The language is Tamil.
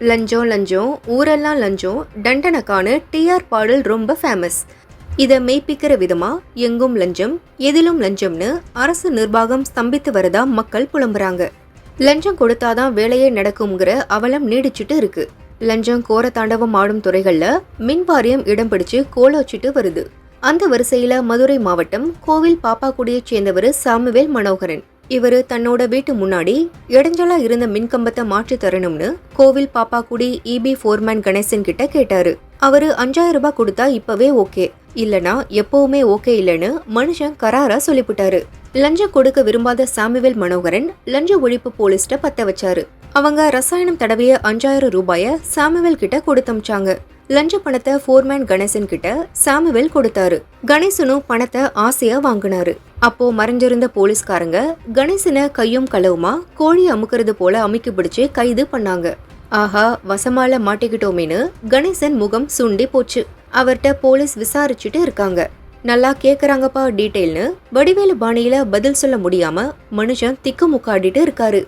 லஞ்சம் லஞ்சம் ஊரெல்லாம் லஞ்சம் டண்டனக்கான டிஆர் பாடல் ரொம்ப ஃபேமஸ் இதை மெய்ப்பிக்கிற விதமா எங்கும் லஞ்சம் எதிலும் லஞ்சம்னு அரசு நிர்வாகம் ஸ்தம்பித்து வரதா மக்கள் புலம்புறாங்க. லஞ்சம் கொடுத்தாதான் வேலையே நடக்குங்கிற அவலம் நீடிச்சிட்டு இருக்கு. லஞ்சம் கோர தாண்டவம் ஆடும் துறைகள்ல மின் வாரியம் இடம் பிடிச்சு கோலோச்சிட்டு வருது. அந்த வரிசையில மதுரை மாவட்டம் கோவில் பாப்பாக்குடியைச் சேர்ந்தவர் சாமுவேல் மனோகரன். இவர் தன்னோட வீட்டு முன்னாடி இடைஞ்சலா இருந்த மின்கம்பத்தை மாற்றி தரணும்னு கோவில் பாப்பாக்குடி இபி ஃபோர்மேன் கணேசன் கிட்ட கேட்டாரு. அவரு அஞ்சாயிரம் ரூபாய் கொடுத்தா இப்பவே ஓகே. இல்லனா எப்பவுமே ஓகே இல்லைன்னு மனுஷன் கராரா சொல்லிவிட்டாரு லஞ்சம் கொடுக்க விரும்பாத சாமுவேல் மனோகரன் லஞ்ச ஒழிப்பு போலீஸ்ட பத்த வச்சாரு. அவங்க ரசாயனம் தடவிய அஞ்சாயிரம் ரூபாய சாமுவேல் கிட்ட கொடுத்தமிச்சாங்க. லஞ்ச பணத்தை ஃபோர்மேன் கணேசன் கிட்ட சாமுவேல் கொடுத்தாரு. கணேசனும் பணத்தை ஆசையா வாங்கினாரு. அப்போ மறைஞ்சிருந்த போலீஸ்காரங்க கணேசனை கையும் களவுமா கோழி அமுக்கிறது போல அமுக்கி பிடிச்சு கைது பண்ணாங்க. ஆஹா வசமால மாட்டிக்கிட்டோமேனு கணேசன் முகம் சுண்டி போச்சு. அவர்கிட்ட போலீஸ் விசாரிச்சுட்டு இருக்காங்க. நல்லா கேக்குறாங்கப்பா டீட்டெயில்னு வடிவேலு பாணியில பதில் சொல்ல முடியாம மனுஷன் திக்குமுக்காடிட்டு இருக்காரு.